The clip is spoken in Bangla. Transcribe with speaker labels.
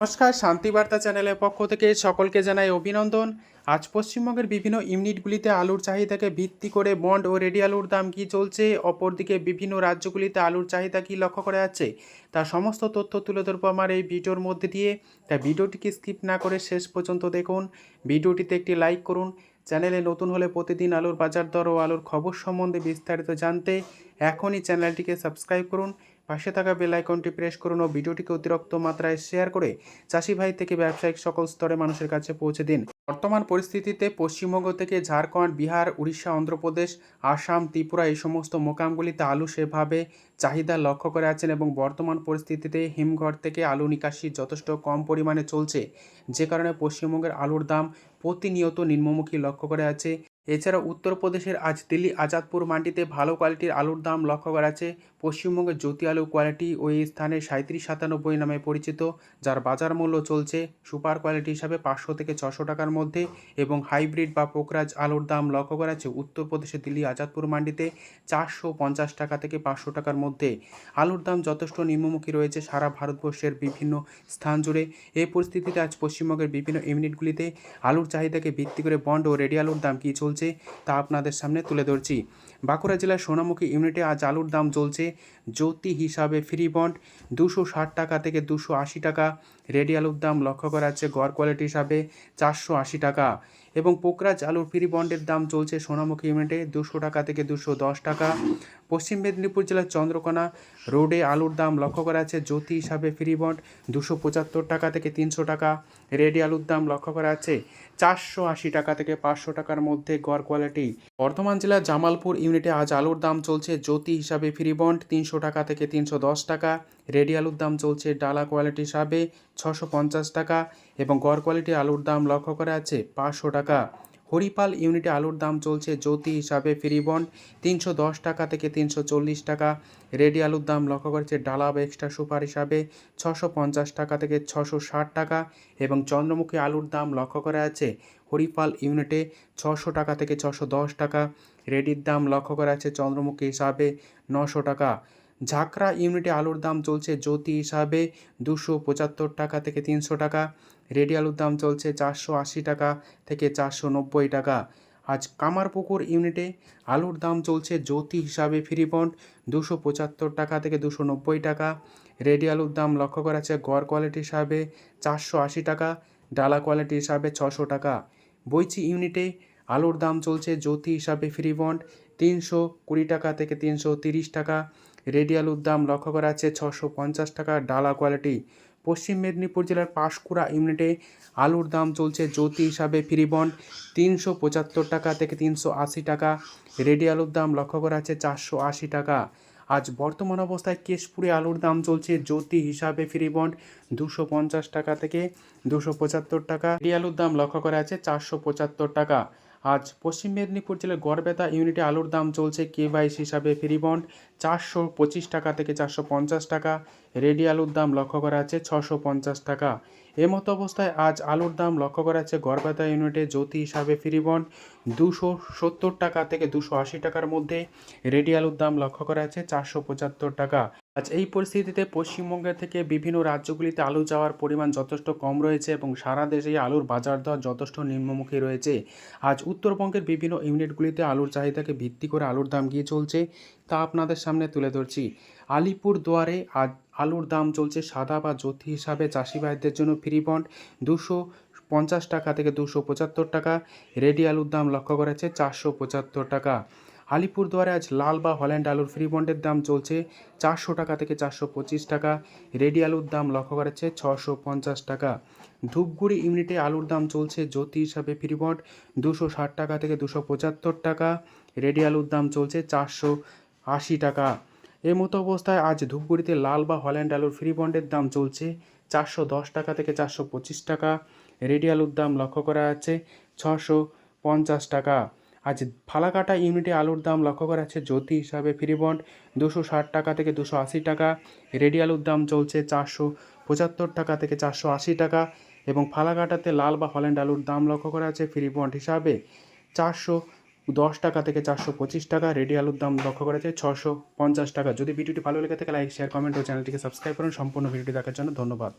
Speaker 1: নমস্কার শান্তিবার্তা চ্যানেলের পক্ষ থেকে সকলকে জানাই অভিনন্দন। আজ পশ্চিমবঙ্গের বিভিন্ন ইউনিটগুলিতে আলুর চাহিদাকে ভিত্তি করে বন্ড ও রেডি আলুর দাম কী চলছে, অপরদিকে বিভিন্ন রাজ্যগুলিতে আলুর চাহিদা কী লক্ষ্য করা যাচ্ছে, তা সমস্ত তথ্য তুলে ধরবো আমার এই ভিডিওর মধ্যে দিয়ে। তাই ভিডিওটিকে স্কিপ না করে শেষ পর্যন্ত দেখুন। ভিডিওটিতে একটি লাইক করুন। চ্যানেলে নতুন হলে প্রতিদিন আলুর বাজার দর ও আলুর খবর সম্বন্ধে বিস্তারিত জানতে এখনই চ্যানেলটিকে সাবস্ক্রাইব করুন। পাশে থাকা বেল আইকনটি প্রেস করুন ও ভিডিওটিকে অতিরিক্ত মাত্রায় শেয়ার করে চাষি ভাই থেকে ব্যবসায়িক সকল স্তরে মানুষের কাছে পৌঁছে দিন। বর্তমান পরিস্থিতিতে পশ্চিমবঙ্গ থেকে ঝাড়খণ্ড, বিহার, উড়িষ্যা, অন্ধ্রপ্রদেশ, আসাম, ত্রিপুরা এই সমস্ত মোকামগুলিতে আলু সেভাবে চাহিদা লক্ষ্য করে আছেন এবং বর্তমান পরিস্থিতিতে হিমঘর থেকে আলু নিকাশি যথেষ্ট কম পরিমাণে চলছে। যে কারণে পশ্চিমবঙ্গের আলুর দাম প্রতিনিয়ত নিম্নমুখী লক্ষ্য করে আছে। এছাড়া উত্তরপ্রদেশের আজ দিল্লি আজাদপুর মান্ডিতে ভালো কোয়ালিটির আলুর দাম লক্ষ্য করা আছে পশ্চিমবঙ্গের জ্যোতি আলু কোয়ালিটি ওই স্থানে সাঁত্রিশ সাতানব্বই নামে পরিচিত, যার বাজার মূল্য চলছে সুপার কোয়ালিটি হিসাবে পাঁচশো থেকে ছশো টাকার মধ্যে এবং হাইব্রিড বা পোকরাজ আলুর দাম লক্ষ্য করা আছে উত্তরপ্রদেশের দিল্লি আজাদপুর মান্ডিতে চারশো পঞ্চাশ টাকা থেকে পাঁচশো টাকার মধ্যে। আলুর দাম যথেষ্ট নিম্নমুখী রয়েছে সারা ভারতবর্ষের বিভিন্ন স্থান জুড়ে। এই পরিস্থিতিতে আজ পশ্চিমবঙ্গের বিভিন্ন ইউনিটগুলিতে আলুর চাহিদাকে ভিত্তি করে বন্ড ও রেডি আলুর দাম কী চলছে তা আপনাদের সামনে তুলে ধরছি। বাঁকুড়া জেলার সোনামুখী ইউনিটে আজ আলুর দাম চলছে। জ্যোতি হিসাবে ফ্রি বন্ড দুশো ষাট টাকা থেকে দুশো আশি টাকা। রেডি আলুর দাম লক্ষ্য করা যাচ্ছে গড় কোয়ালিটি হিসাবে চারশো আশি টাকা। এবং পোকরাজ আলুর ফ্রি বন্ডের দাম চলছে সোনামুখী ইউনিটে দুশো টাকা থেকে দুশো দশ টাকা। পশ্চিম মেদিনীপুর জেলার চন্দ্রকোনা রোডে আলুর দাম লক্ষ্য করা আছে জ্যোতি হিসাবে ফ্রি বন্ড দুশো পঁচাত্তর টাকা থেকে তিনশো টাকা। রেডি আলুর দাম লক্ষ্য করা আছে চারশো আশি টাকা থেকে পাঁচশো টাকার মধ্যে গড় কোয়ালিটি। বর্ধমান জেলার জামালপুর ইউনিটে আজ আলুর দাম চলছে জ্যোতি হিসাবে ফ্রি বন্ড তিনশো টাকা থেকে তিনশো দশ টাকা, রেডি আলুর দাম চলছে ডালা কোয়ালিটি হিসাবে ছশো পঞ্চাশ টাকা এবং গড় কোয়ালিটি আলুর দাম লক্ষ্য করা আছে পাঁচশো টাকা। হরিপাল ইউনিটে আলুর দাম চলছে জ্যোতি হিসাবে ফ্রি বন্ড, তিনশো দশ টাকা থেকে তিনশো চল্লিশ টাকা। রেডি আলুর দাম লক্ষ্য করেছে ডালা বা এক্সট্রা সুপার হিসাবে ছশো পঞ্চাশ টাকা থেকে ছশো ষাট টাকা এবং চন্দ্রমুখী আলুর দাম লক্ষ্য করা আছে হরিপাল ইউনিটে ছশো টাকা থেকে ছশো দশ টাকা। রেডির দাম লক্ষ্য করা আছে চন্দ্রমুখী হিসাবে নশো টাকা। ঝাঁকড়া ইউনিটে আলুর দাম চলছে জ্যোতি হিসাবে দুশো পঁচাত্তর টাকা থেকে তিনশো টাকা, রেডি আলুর দাম চলছে চারশো আশি টাকা থেকে চারশো নব্বই টাকা। আজ কামারপুকুর ইউনিটে আলুর দাম চলছে জ্যোতি হিসাবে ফ্রি বন্ড দুশো পঁচাত্তর টাকা থেকে দুশো নব্বই টাকা, রেডি আলুর দাম লক্ষ্য করা আছে গড় কোয়ালিটি হিসাবে চারশো আশি টাকা, ডালা কোয়ালিটি হিসাবে ছশো টাকা। বইচি ইউনিটে আলুর দাম চলছে জ্যোতি হিসাবে ফ্রি বন্ড তিনশো কুড়ি টাকা থেকে তিনশো তিরিশ টাকা রেডি আলুর দাম লক্ষ্য করা আছে ছশো পঞ্চাশ টাকা ডালা কোয়ালিটি। পশ্চিম মেদিনীপুর জেলার পাঁশকুড়া ইউনিটে আলুর দাম চলছে জ্যোতি হিসাবে ফ্রি বন্ড, তিনশো পঁচাত্তর টাকা থেকে তিনশো আশি টাকা। রেডি আলুর দাম লক্ষ্য করা আছে চারশো আশি টাকা। আজ বর্তমান অবস্থায় কেশপুরে আলুর দাম চলছে জ্যোতি হিসাবে ফ্রি বন্ড, দুশো পঞ্চাশ টাকা থেকে দুশো পঁচাত্তর টাকা। রেডি আলুর দাম লক্ষ্য করা আছে চারশো পঁচাত্তর টাকা। আজ পশ্চিম মেদিনীপুর জেলার গড়বেতা ইউনিটে আলুর দাম চলছে কেভাইস হিসাবে ফ্রি বন্ড চারশো পঁচিশ টাকা থেকে চারশো পঞ্চাশ টাকা। রেডি আলুর দাম লক্ষ্য করা আছে ছশো পঞ্চাশ টাকা। এমতো অবস্থায় আজ আলুর দাম লক্ষ্য করা আছে গড়বেতা ইউনিটে জ্যোতি হিসাবে ফ্রি বন্ড দুশো সত্তর টাকা থেকে দুশো আশি টাকার মধ্যে রেডি আলুর দাম লক্ষ্য করা আছে চারশো পঁচাত্তর টাকা। আজ এই পরিস্থিতিতে পশ্চিমবঙ্গের থেকে বিভিন্ন রাজ্যগুলিতে আলু যাওয়ার পরিমাণ যথেষ্ট কম রয়েছে এবং সারা দেশে আলুর বাজার দর যথেষ্ট নিম্নমুখী রয়েছে। আজ উত্তরবঙ্গের বিভিন্ন ইউনিটগুলিতে আলুর চাহিদাকে ভিত্তি করে আলুর দাম গিয়ে চলছে তা আপনাদের সামনে তুলে ধরছি। আলিপুর দুয়ারে আজ আলুর দাম চলছে সাদা বা জ্যোতি হিসাবে চাষি ভাইদের জন্য ফ্রি বন্ড দুশো পঞ্চাশ টাকা থেকে দুশো পঁচাত্তর টাকা। রেডি আলুর দাম লক্ষ্য করেছে চারশো পঁচাত্তর টাকা। আলিপুরদুয়ারে আজ লাল বা হল্যান্ড আলুর ফ্রি বন্ডের দাম চলছে চারশো টাকা থেকে চারশো পঁচিশ টাকা। রেডি আলুর দাম লক্ষ্য করেছে ছশো পঞ্চাশ টাকা। ধূপগুড়ি ইউনিটে আলুর দাম চলছে জ্যোতি হিসাবে ফ্রি বন্ড দুশো ষাট টাকা থেকে দুশো পঁচাত্তর টাকা। রেডি আলুর দাম চলছে চারশো আশি টাকা। এর মতো অবস্থায় আজ ধূপগুড়িতে লাল বা হল্যান্ড আলুর ফ্রি বন্ডের দাম চলছে চারশো দশ টাকা থেকে চারশো পঁচিশ টাকা। রেডি আলুর দাম লক্ষ্য করা যাচ্ছে ছশো পঞ্চাশ টাকা। আজ ফালাকাটা ইউনিটে আলুর দাম লক্ষ্য করা যাচ্ছে, জ্যোতি হিসাবে ফ্রি বন্ড দুশো ষাট টাকা থেকে দুশো আশি টাকা, রেডি আলুর দাম চলছে চারশো পঁচাত্তর টাকা থেকে চারশো আশি টাকা এবং ফালাকাটাতে লাল বা হল্যান্ড আলুর দাম লক্ষ্য করা আছে ফ্রি বন্ড হিসাবে চারশো দশ টাকা থেকে চারশো পঁচিশ টাকা, রেডি আলুর দাম লক্ষ্য করা আছে ছশো পঞ্চাশ টাকা। যদি ভিডিওটি ভালো লেগে থাকে, লাইক, শেয়ার, কমেন্ট ও চ্যানেলটিকে সাবস্ক্রাইব করুন। সম্পূর্ণ ভিডিওটি দেখার জন্য ধন্যবাদ।